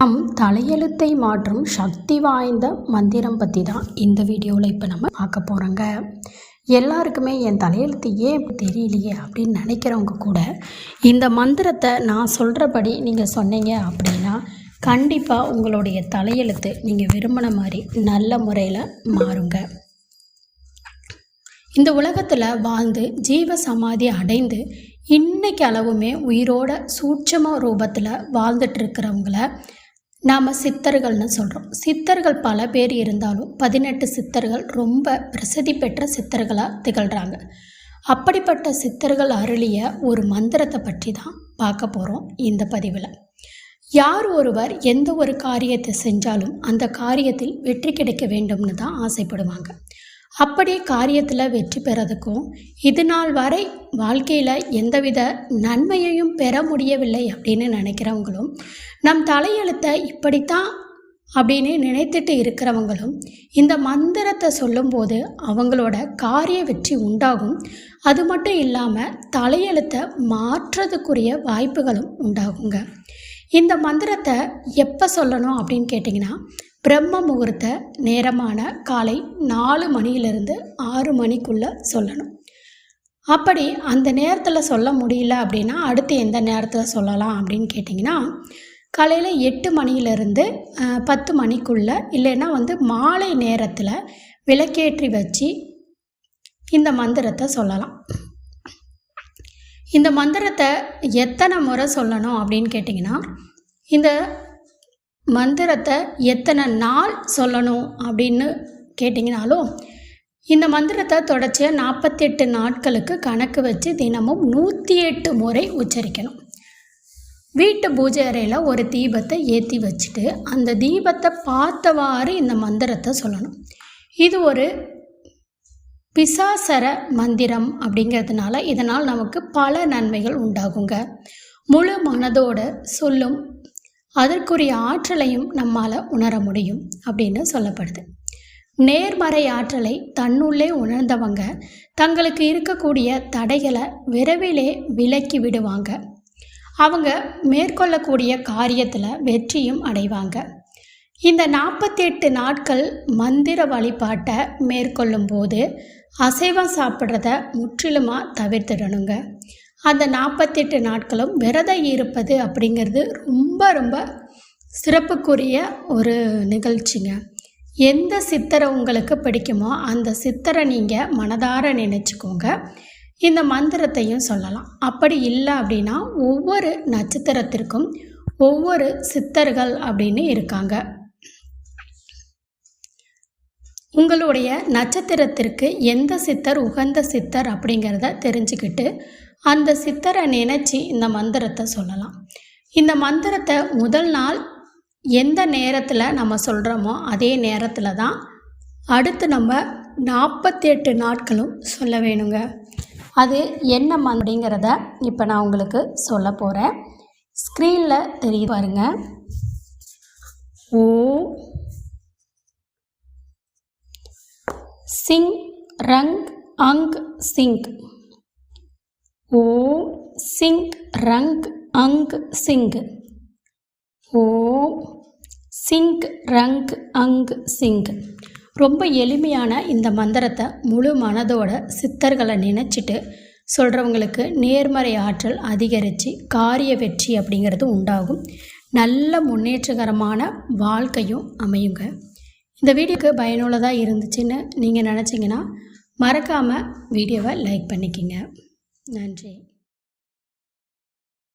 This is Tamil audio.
நம் தலையெழுத்தை மாற்றும் சக்தி வாய்ந்த மந்திரம் பற்றி தான் இந்த வீடியோவில் இப்போ நம்ம பார்க்க போகிறோங்க எல்லாருக்குமே என் தலையெழுத்து ஏன் தெரியலையே அப்படின்னு நினைக்கிறவங்க கூட இந்த மந்திரத்தை நான் சொல்கிறபடி நீங்கள் சொன்னீங்க அப்படின்னா கண்டிப்பாக உங்களுடைய தலையெழுத்து நீங்கள் விரும்பின மாதிரி நல்ல முறையில் மாறுங்க. இந்த உலகத்தில் வாழ்ந்து ஜீவ சமாதி அடைந்து இன்னைக்கு அளவுமே உயிரோட சூட்சம ரூபத்தில் வாழ்ந்துட்டு இருக்கிறவங்கள நாம் சித்தர்கள்னு சொல்கிறோம் சித்தர்கள் பல பேர் இருந்தாலும் பதினெட்டு சித்தர்கள் ரொம்ப பிரசித்தி பெற்ற சித்தர்களாக திகழ்கிறாங்க அப்படிப்பட்ட சித்தர்கள் அருளிய ஒரு மந்திரத்தை பற்றி தான் பார்க்க போகிறோம் இந்த பதிவில். யார் ஒருவர் எந்த ஒரு காரியத்தை செஞ்சாலும் அந்த காரியத்தில் வெற்றி கிடைக்க வேண்டும்னு தான் ஆசைப்படுவாங்க. அப்படி காரியத்தில் வெற்றி பெறதுக்கும் இது நாள் வரை வாழ்க்கையில் எந்தவித நன்மையையும் பெற முடியவில்லை அப்படின்னு நினைக்கிறவங்களும் நம் தலையெழுத்தை இப்படித்தான் அப்படின்னு நினைத்துட்டு இருக்கிறவங்களும் இந்த மந்திரத்தை சொல்லும்போது அவங்களோட காரிய வெற்றி உண்டாகும். அது மட்டும் இல்லாமல் தலையெழுத்தை மாற்றுறதுக்குரிய வாய்ப்புகளும் உண்டாகுங்க. இந்த மந்திரத்தை எப்போ சொல்லணும் அப்படின்னு கேட்டிங்கன்னா பிரம்ம முகூர்த்த நேரமான காலை நாலு மணியிலிருந்து ஆறு மணிக்குள்ளே சொல்லணும். அப்படி அந்த நேரத்தில் சொல்ல முடியல அப்படின்னா அடுத்து எந்த நேரத்தில் சொல்லலாம் அப்படின்னு கேட்டிங்கன்னா காலையில் எட்டு மணியிலிருந்து பத்து மணிக்குள்ளே இல்லைன்னா வந்து மாலை நேரத்தில் விளக்கேற்றி வச்சு இந்த மந்திரத்தை சொல்லலாம். இந்த மந்திரத்தை எத்தனை முறை சொல்லணும் அப்படின்னு கேட்டிங்கன்னா இந்த மந்திரத்தை எத்தனை நாள் சொல்லணும் அப்படின்னு கேட்டிங்கனாலும் இந்த மந்திரத்தை தொடர்ச்சியாக நாற்பத்தெட்டு நாட்களுக்கு கணக்கு வச்சு தினமும் நூற்றி எட்டு முறை உச்சரிக்கணும். வீட்டு பூஜை அறையில் ஒரு தீபத்தை ஏற்றி வச்சுட்டு அந்த தீபத்தை பார்த்தவாறு இந்த மந்திரத்தை சொல்லணும். இது ஒரு பிசாசர மந்திரம் அப்படிங்கிறதுனால இதனால் நமக்கு பல நன்மைகள் உண்டாகுங்க. முழு மனதோடு சொல்லும் அதற்குரிய ஆற்றலையும் நம்மால் உணர முடியும் அப்படின்னு சொல்லப்படுது. நேர்மறை ஆற்றலை தன்னுள்ளே உணர்ந்தவங்க தங்களுக்கு இருக்கக்கூடிய தடைகளை விரைவிலே விலக்கி விடுவாங்க. அவங்க மேற்கொள்ளக்கூடிய காரியத்தில் வெற்றியும் அடைவாங்க. இந்த நாற்பத்தெட்டு நாட்கள் மந்திர வழிபாட்டை மேற்கொள்ளும் போது அசைவம் சாப்பிட்றத முற்றிலுமாக தவிர்த்திடணுங்க. அந்த நாற்பத்தெட்டு நாட்களும் விரதம் இருப்பது அப்படிங்கிறது ரொம்ப ரொம்ப சிறப்புக்குரிய ஒரு நிகழ்ச்சிங்க. எந்த சித்தரை உங்களுக்கு பிடிக்குமோ அந்த சித்தரை நீங்கள் மனதார நினச்சிக்கோங்க. இந்த மந்திரத்தையும் சொல்லலாம். அப்படி இல்லை அப்படின்னா ஒவ்வொரு நட்சத்திரத்திற்கும் ஒவ்வொரு சித்தர்கள் அப்படின்னு இருக்காங்க. உங்களுடைய நட்சத்திரத்திற்கு எந்த சித்தர் உகந்த சித்தர் அப்படிங்கிறத தெரிஞ்சுக்கிட்டு அந்த சித்தரை நினச்சி இந்த மந்திரத்தை சொல்லலாம். இந்த மந்திரத்தை முதல் நாள் எந்த நேரத்தில் நம்ம சொல்கிறோமோ அதே நேரத்தில் தான் அடுத்து நம்ம நாற்பத்தி எட்டு நாட்களும் சொல்ல வேணுங்க. அது என்ன அப்படிங்கிறத இப்போ நான் உங்களுக்கு சொல்ல போகிறேன் ஸ்க்ரீனில் தெரிய பாருங்க. ஓ சிங் ரங் அங் சிங் ஓ சிங் ரங் அங் சிங் ஓ சிங் ரங் அங் சிங் ரொம்ப எளிமையான இந்த மந்திரத்தை முழு மனதோட சித்தர்களை நினச்சிட்டு சொல்கிறவங்களுக்கு நேர்மறை ஆற்றல் அதிகரித்து காரிய வெற்றி அப்படிங்கிறது உண்டாகும். நல்ல முன்னேற்றகரமான வாழ்க்கையும் அமையுங்க. இந்த வீடியோக்கு பயனுள்ளதாக இருந்துச்சுன்னு நீங்கள் நினச்சிங்கன்னா மறக்காமல் வீடியோவை லைக் பண்ணிக்கங்க. நன்றி.